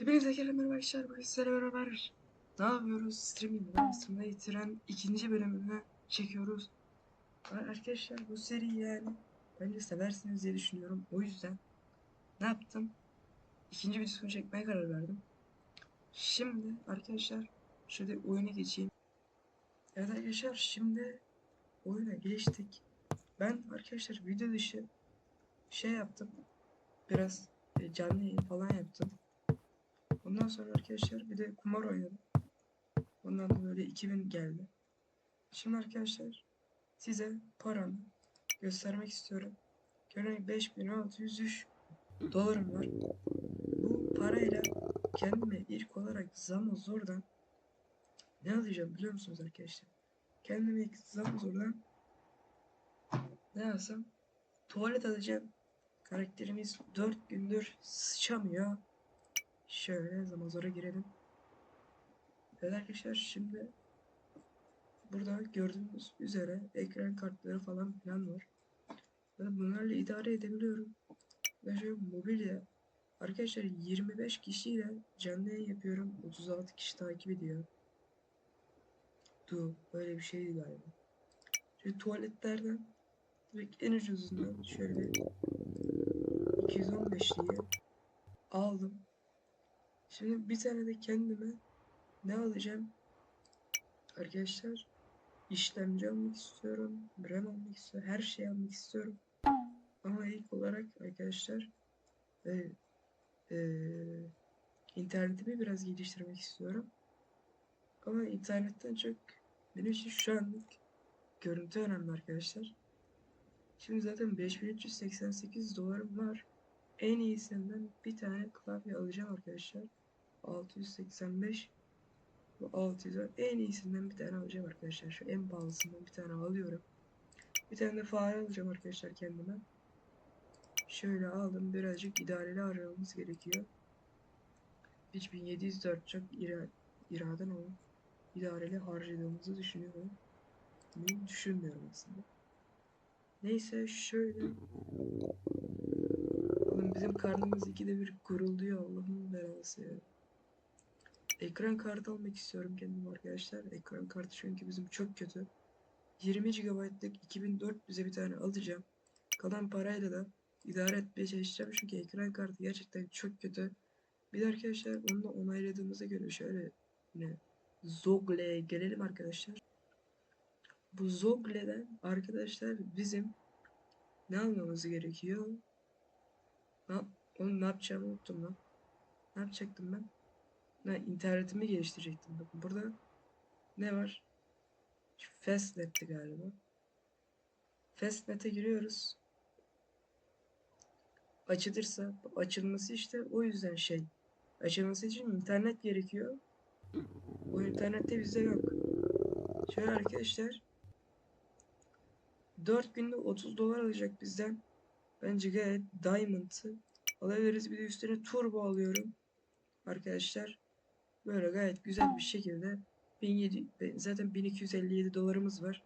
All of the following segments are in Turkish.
Hepinize kere merhaba arkadaşlar. Bugün sizlerle beraber ne yapıyoruz? Streaming arasında yitiren ikinci bölümünü çekiyoruz. Arkadaşlar bu seri yani bence seversiniz diye düşünüyorum. O yüzden ne yaptım? İkinci videosunu çekmeye karar verdim. Şimdi arkadaşlar şöyle oyuna geçeyim. Evet arkadaşlar şimdi oyuna geçtik. Ben arkadaşlar video dışı şey yaptım. Biraz e, canlı falan yaptım. Ondan sonra arkadaşlar bir de kumar oynadım. Ondan da böyle 2000 geldi. Şimdi arkadaşlar size paramı göstermek istiyorum. Gören 5603 dolarım var. Bu parayla kendime ilk olarak Zamozor'dan ne alacağım biliyor musunuz arkadaşlar? Kendime ilk Zamozor'dan ne alsam? Tuvalet alacağım. Karakterimiz 4 gündür sıçamıyor. Şöyle Zamazor'a girelim. Evet arkadaşlar şimdi burada gördüğünüz üzere ekran kartları falan filan var. Ve bunlarla idare edebiliyorum. Ve şöyle mobilya. Arkadaşlar 25 kişiyle canlı yayın yapıyorum. 36 kişi takip ediyor. Du böyle bir şeydi galiba. Şöyle tuvaletlerden direkt en ucuzundan şöyle 215'liyi aldım. Şimdi bir tane de kendime ne alacağım? Arkadaşlar işlemci almak istiyorum. RAM almak istiyorum. Her şeyi almak istiyorum. Ama ilk olarak arkadaşlar e, e, internetimi biraz geliştirmek istiyorum. Ama internetten çok benim için şu anlık görüntü önemli arkadaşlar. Şimdi zaten 5388 dolarım var. En iyisinden bir tane klavye alacağım arkadaşlar. 685 bu 600 var. En iyisinden bir tane alacağım arkadaşlar. Şu en pahalısından bir tane alıyorum. Bir tane de fare alacağım arkadaşlar kendime. Şöyle aldım. Birazcık idareli aramamız gerekiyor. 3704 çok ira iraden olan idareli harcadığımızı düşünüyorum. Bunu düşünmüyorum aslında. Neyse şöyle. Bizim karnımız ikide bir gurulduyor Allah'ın belası ya. Ekran kartı almak istiyorum kendim arkadaşlar. Ekran kartı çünkü bizim çok kötü. 20 GB'lık 2400'e bir tane alacağım. Kalan parayla da idare etmeye çalışacağım çünkü ekran kartı gerçekten çok kötü. Bir de arkadaşlar onu da onayladığımıza göre şöyle ne Zogle'ye gelelim arkadaşlar. Bu Zogle'den arkadaşlar bizim ne almamız gerekiyor? Ha, onu ne yapacağımı unuttum lan. Ne yapacaktım ben? Ha, internetimi geliştirecektim. Bakın burada ne var? Fastnet'ti galiba. Fastnet'e giriyoruz. Açılırsa açılması işte o yüzden şey. Açılması için internet gerekiyor. O internette bizde yok. Şöyle arkadaşlar 4 günde 30 dolar alacak bizden. Bence gayet Diamond'ı alabiliriz. Bir de üstüne turbo alıyorum. Arkadaşlar böyle gayet güzel bir şekilde 1700 zaten 1257 dolarımız var.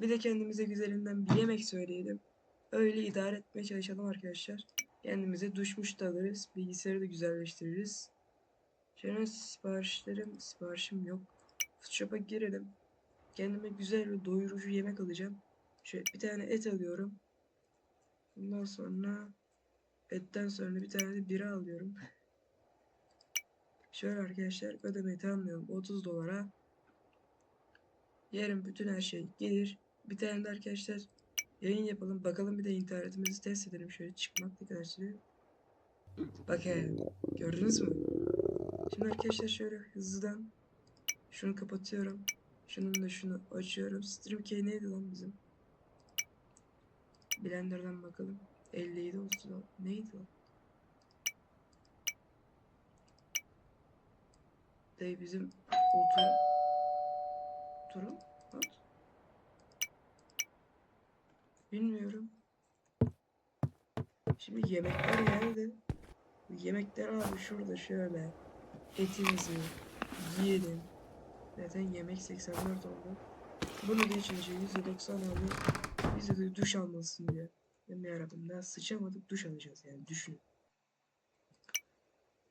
Bir de kendimize güzelinden bir yemek söyleyelim. Öyle idare etmeye çalışalım arkadaşlar. Kendimize duşmuş da alırız. Bilgisayarı da güzelleştiririz. Şöyle siparişlerim, siparişim yok. Foodshop'a girelim. Kendime güzel ve doyurucu yemek alacağım. Şöyle bir tane et alıyorum. Ondan sonra etten sonra bir tane de bira alıyorum. Şöyle arkadaşlar ödemeyi tamamlıyorum 30 dolara. Yarın bütün her şey gelir. Bir tane de arkadaşlar yayın yapalım. Bakalım bir de internetimizi test edelim. Şöyle çıkmak ne kadar sürüyor. Bakın gördünüz mü? Şimdi arkadaşlar şöyle hızlıdan şunu kapatıyorum. Şunun da şunu açıyorum. Stream key neydi lan bizim? Blender'dan bakalım. 57 olsun. Neydi o? Dayı bizim otur... Oturum? Bilmiyorum. Şimdi yemekler. Bu Yemekler abi şurada şöyle. Etimizi yiyelim. Zaten yemek 84 oldu. Bunu geçince %90 aldı. Bize de duş almasın diye. Ya yarabbim daha sıçamadık duş alacağız yani düşünün.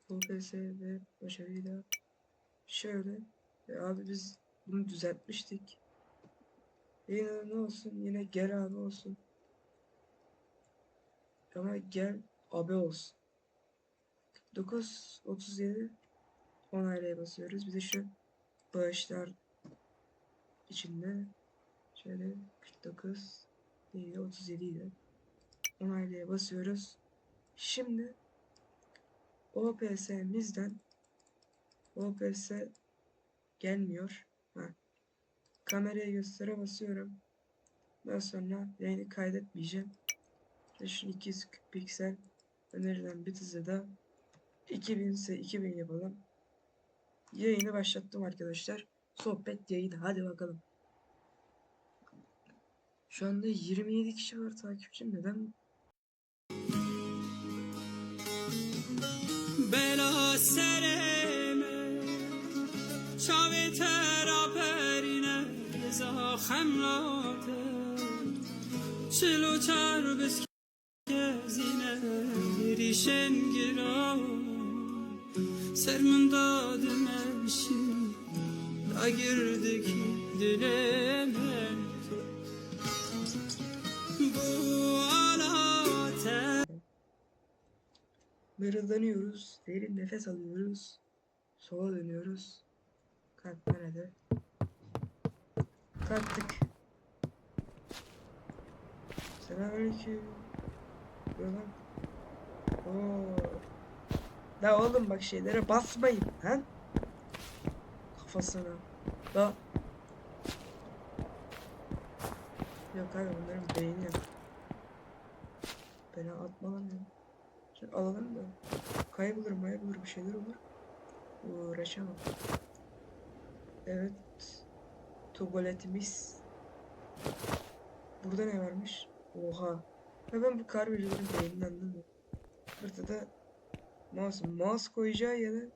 OPS ve başarıyla şöyle e abi biz bunu düzeltmiştik. Yine ne olsun yine gel abi olsun. Ama gel abi olsun. 9 37 onaylaya basıyoruz. Bir de şu bağışlar içinde şöyle 49 değil 37 ile onaylaya basıyoruz. Şimdi OPS'mizden OPS gelmiyor. Ha. Kameraya göstere basıyorum. Daha sonra yayını kaydetmeyeceğim. Şu 240 piksel önerilen bir hızı 2000 ise 2000 yapalım. Yayını başlattım arkadaşlar. Sohbet yayını. Hadi bakalım. Şu anda 27 kişi var takipçim. Neden زاخم راته چلو چربس که زینه ریشن گرا سرمن دادم اشی دا girdi ki dilime Bu alate mırıldanıyoruz? Derin nefes alıyoruz. Sola dönüyoruz. Kalk nerede? Kalktık. Selamünaleyküm. Yolan. Oo. La oğlum bak şeylere basmayın. Ha? Kafasına. Da. Yok abi bunların beyni yok. Beni atmalan ya. Şöyle alalım da. Kaybolur maybolur bir şeyler olur. Uğraşamam. Evet. Tuvaletimiz. Burada ne varmış? Oha. Ha ben bu karbürcülerin beyninden anlamıyorum. Burada da mouse, mouse koyacağı yere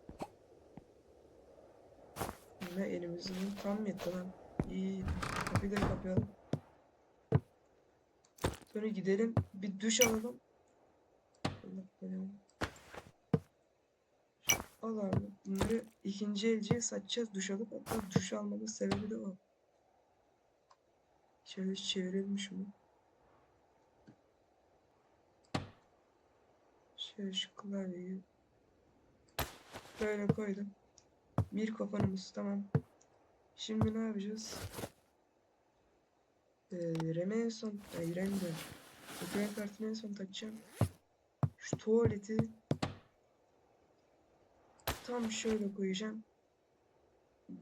Yine elimizin tam yetti lan. İyi. Kapıyı da kapayalım. Sonra gidelim bir duş alalım. Allah belanı. Al abi. Bunları ikinci elciye satacağız duş alıp hatta duş almamın sebebi de o. Şöyle çevirelim şunu. Şöyle şu klavyeyi böyle koydum. Bir kopanımız tamam. Şimdi ne yapacağız? Ee, Reme en son, ay Rem de. Ekran kartını en son takacağım. Şu tuvaleti tam şöyle koyacağım.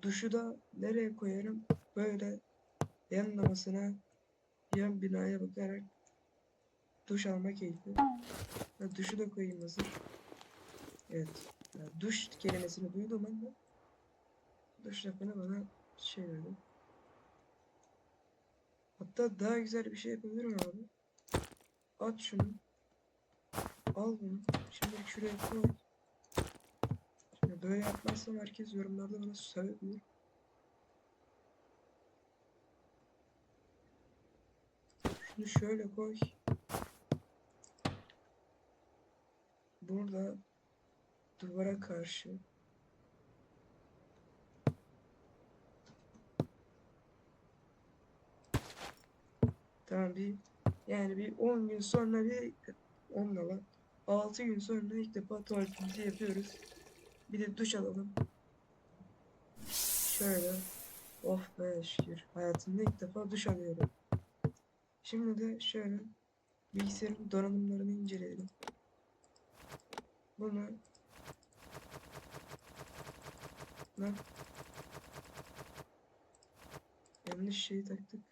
Duşu da nereye koyarım? Böyle yanlamasına yan binaya bakarak duş alma keyfi. Ha, duşu da koyayım hazır. Evet. Ya, duş kelimesini duydum de. Duş lafını bana şey verdi. Hatta daha güzel bir şey yapabilirim abi. At şunu. Al bunu. Şimdi şuraya koy. Şimdi böyle yapmazsam herkes yorumlarda bana sövebilir. Şunu şöyle koy. Burada duvara karşı Tamam bir yani bir 10 gün sonra bir 10 lan 6 gün sonra ilk defa tuvaletimizi yapıyoruz. Bir de duş alalım. Şöyle. Oh be şükür. Hayatımda ilk defa duş alıyorum. Şimdi de şöyle bilgisayarın donanımlarını inceleyelim. Bunu Lan Yanlış şeyi taktık.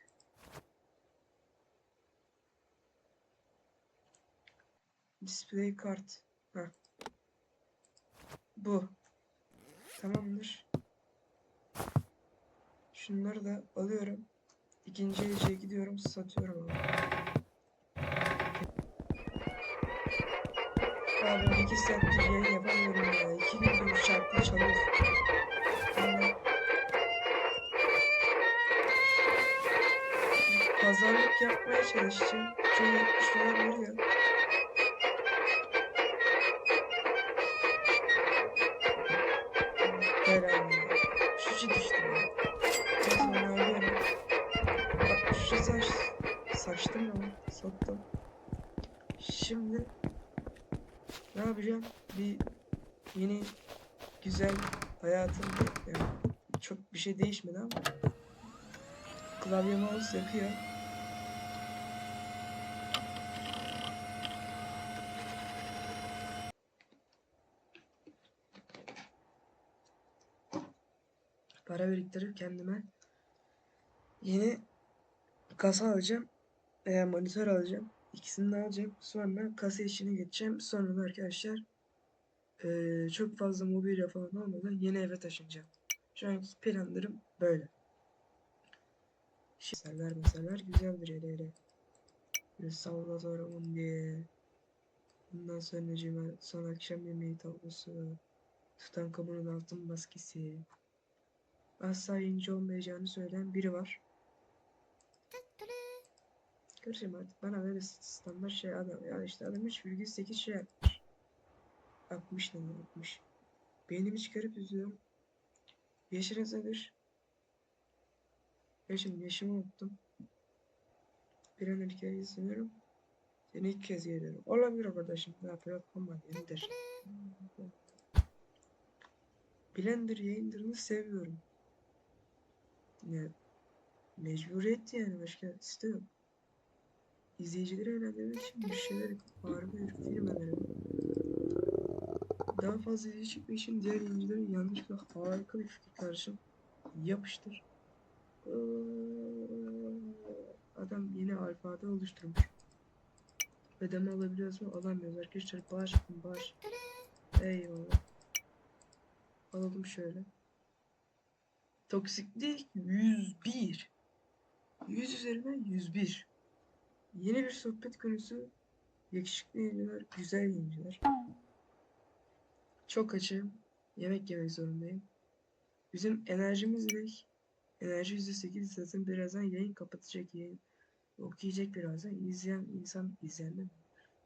Display kart. Ha. Bu. Tamamdır. Şunları da alıyorum. İkinci elciye gidiyorum, satıyorum abi. Abi iki saattir yayın yapamıyorum ya. İki gündür şarkı çalıyor. Yani pazarlık yapmaya çalışacağım. Çünkü 70 dolar veriyor. Mouse yakıyor. Para biriktirip kendime yeni kasa alacağım veya monitör alacağım. İkisini de alacağım. Sonra kasa işine geçeceğim. Sonra da arkadaşlar çok fazla mobilya falan olmadan yeni eve taşınacağım. Şu anki planlarım böyle. Şeyler mesela güzeldir hele hele. Böyle Salvatore Mundi. Bundan sonra cima, son akşam yemeği tablosu. Tutankamon'un altın maskesi. Asla ince olmayacağını söyleyen biri var. Karışım artık bana böyle standart şey adam. Ya işte adam 3,8 şey yapmış. 60 ne 60. Beynimi çıkarıp üzüyorum. Yaşınız nedir? Yaşım, yaşımı unuttum. Bir an kez izliyorum. Seni ilk kez görüyorum. Olabilir kardeşim. Ne yapıyor? Ama yenidir. Blender yayınlarını seviyorum. Ya, mecburiyet yani başka site yok. İzleyicileri eğlendirmek için bir şeyler harika bir film önerelim. Daha fazla izleyici için diğer yayıncılara yanlışlıkla harika bir fikir karşım. Yapıştır. Adam yeni alfabede oluşturmuş. Ödeme alabiliyoruz mu? Alamıyoruz arkadaşlar. Bağış yapın bağış. Eyvallah. Alalım şöyle. Toksiklik 101. 100 üzerinden 101. Yeni bir sohbet konusu. Yakışıklı yayıncılar, güzel yayıncılar. Çok açım. Yemek yemek zorundayım. Bizim enerjimiz ne? Enerji %8 zaten birazdan yayın kapatacak yayın. Okuyacak birazdan. İzleyen insan izleyen?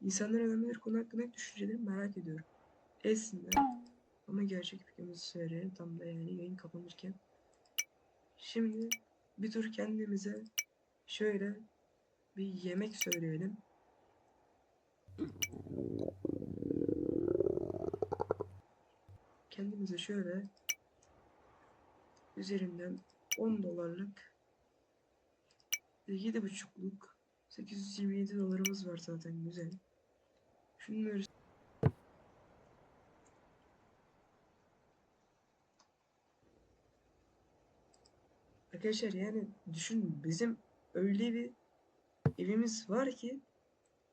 İnsanlar önemli bir konu hakkında düşüncelerini merak ediyorum. Etsinler. Ama gerçek fikrimizi söyleyelim. Tam da yani yayın kapanırken. Şimdi bir tur kendimize şöyle bir yemek söyleyelim. Kendimize şöyle üzerinden 10 dolarlık ve 7,5'luk 827 dolarımız var zaten güzel. Şunları Arkadaşlar yani düşünün bizim öyle bir evimiz var ki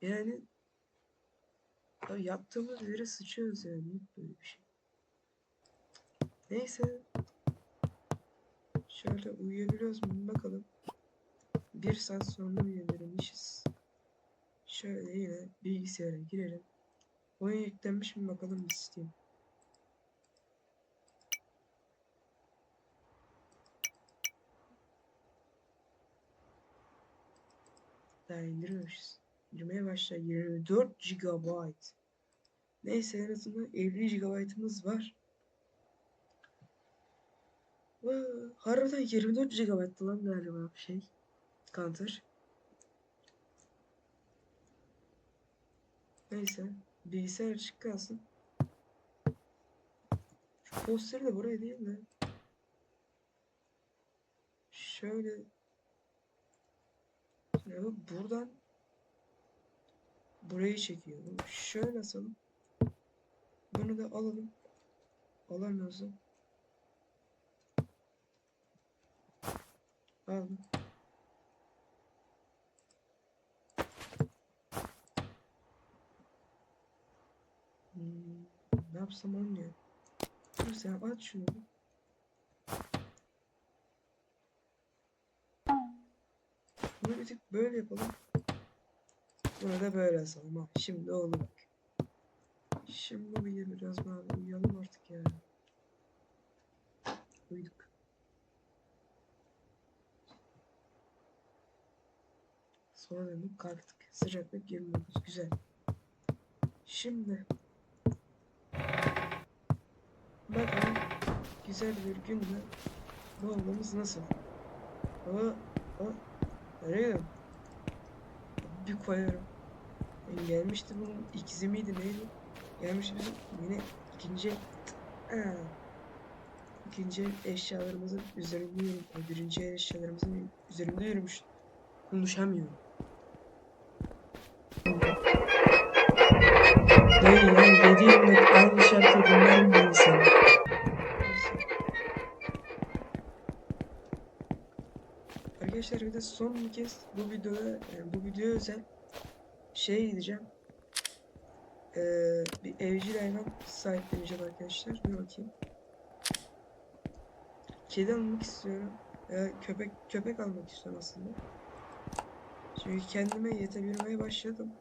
yani ya yaptığımız yere sıçıyoruz yani böyle bir şey. Neyse. Şöyle uyuyabiliyoruz mu bakalım. Bir saat sonra uyanırmışız. Şöyle yine bilgisayara girelim. Oyun yüklenmiş mi bakalım isteyeyim. Daha indirmemişiz. Girmeye başla 24 GB. Neyse en azından 50 GB'ımız var. Harbiden 24 GB lan galiba bir şey. Counter. Neyse. Bilgisayar açık kalsın. Şu posteri de buraya değil de. Şöyle. Bak buradan burayı çekiyor. Bunu Şöyle asalım. Bunu da alalım. Alamıyorsun. Aldım. Hmm, ne yapsam olmuyor. Dur sen aç şunu. bir. Bunu bir tık böyle yapalım. Bunu da böyle asalım ha. Şimdi bak. Şimdi uyu biraz daha uyuyalım artık ya. Uyuduk. Dönüp kalktık. Sıcaklık 29. Güzel. Şimdi bakalım güzel bir günde bu olmamız nasıl? O, o, nereye? Bir koyarım. Yani gelmişti bunun ikizi miydi neydi? Gelmiş bizim yine ikinci Aa, ikinci el eşyalarımızın üzerinde birinci el eşyalarımızın üzerinde yürümüş. Konuşamıyorum. Dayı ya 7 yıllık aynı mi insan? Arkadaşlar bir de son bir kez bu videoda yani bu video özel şey gideceğim. Ee, bir evcil hayvan sahipleneceğim arkadaşlar. Bir bakayım. Kedi almak istiyorum. Ya köpek köpek almak istiyorum aslında. Çünkü kendime yetebilmeye başladım.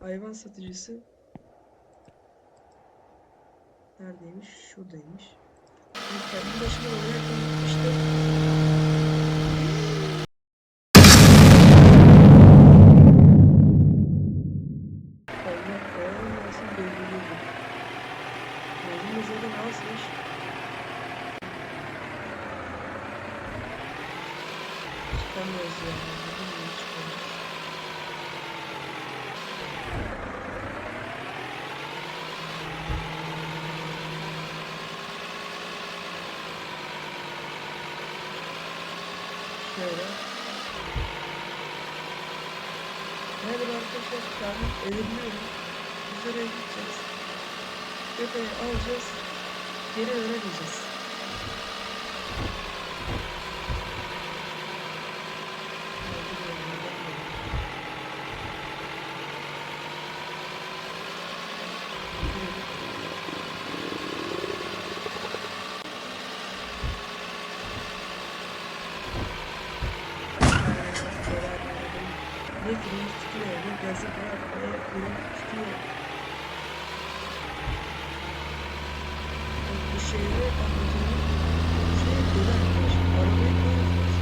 Hayvan satıcısı neredeymiş? Şuradaymış. Şimdi kendi başıma oynarken işte Allah olmasın belirliydi. Gözüm zaten azmış. Çıkamıyoruz ya. Bilmiyorum, çıkamıyoruz. Şöyle. Merhaba arkadaşlar, karnım eğiliyorum. Biz gideceğiz. Köpeği alacağız. Geri öğreneceğiz. Ne film tutuyor, ne gazete var, ne film tutuyor. Bu şeyleri anlatımı şey arkadaşlar. Arabayı koyuyorsunuz.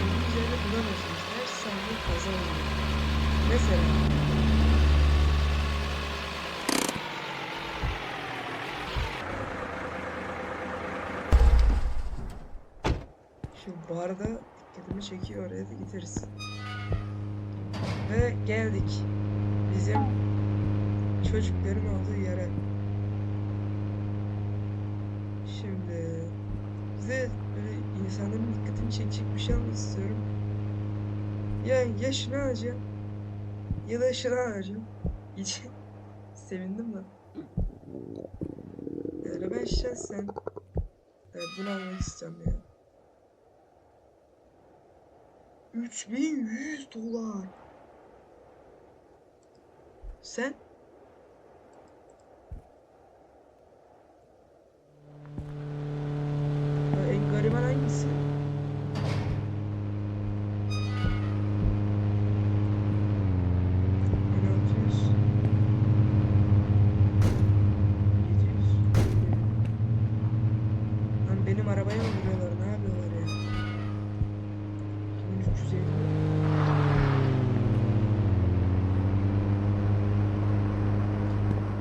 Onun üzerine bulamıyorsunuz. Her saniye kaza oluyor. Mesela şu barda dikkatimi çekiyor oraya da gideriz. Ve geldik. Bizim çocukların olduğu yere. Şimdi size böyle bir şey almak istiyorum. Ya ya şunu alacağım ya da şunu alacağım. Hiç sevindim lan. Yani ben şahsen evet, bunu almak istiyorum ya. 3100 dolar. Sen?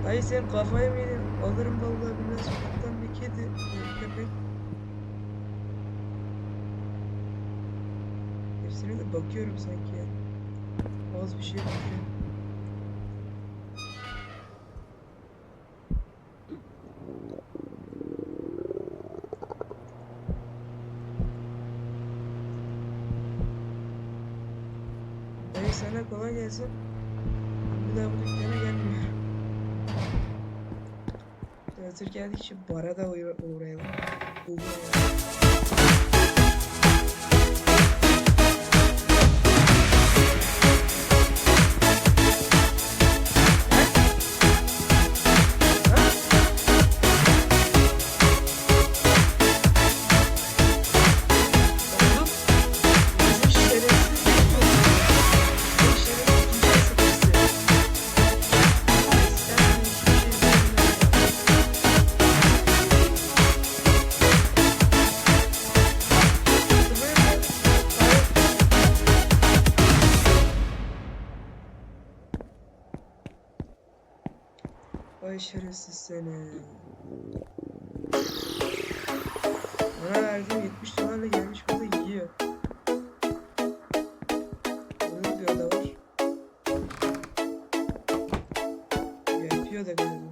Dayı sen kafaya mı yedin? Alırım vallahi biraz sokaktan bir kedi, bir köpek. Hepsine de bakıyorum sanki ya. Az bir şey bakıyorum. Hazır geldik şu bara Bana verdiğim 70 dolarla gelmiş burada yiyor. Burada bir oda var. Yapıyor da galiba.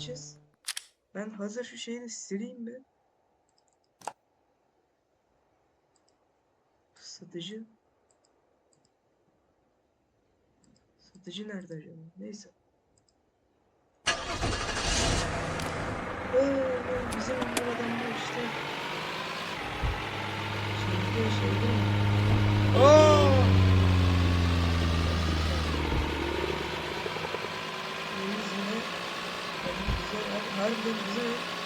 Gideceğiz. Ben hazır şu şeyi de sileyim bir. Satıcı. Satıcı nerede acaba? Neyse. Ee, bizim bu adamlar işte. Şeyde şeyde. Oo! Deniz yine. Tabii güzel abi. Harbiden güzel.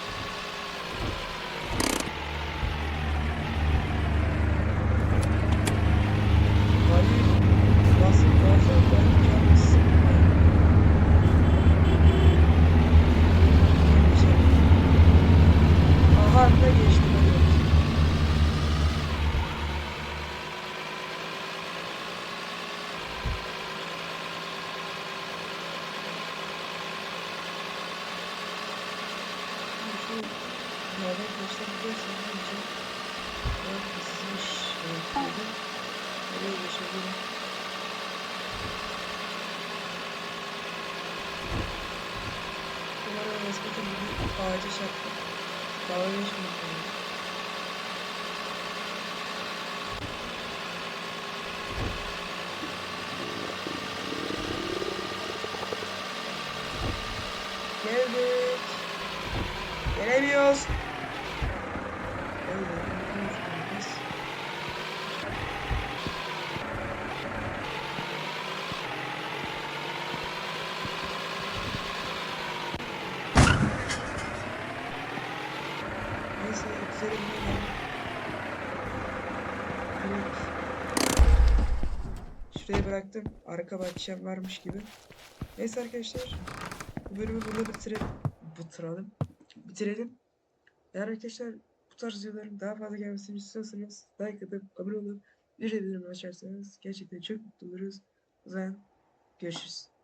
Geldik. Gelemiyoruz. Neyse, güzel bir Evet. Şuraya bıraktım. Arka bahçem varmış gibi. Neyse arkadaşlar. Bölümü burada bitirelim. Bitirelim. Bitirelim. Eğer arkadaşlar bu tarz videoların daha fazla gelmesini istiyorsanız like atıp abone olup bir bildirim açarsanız gerçekten çok mutlu oluruz. O zaman görüşürüz.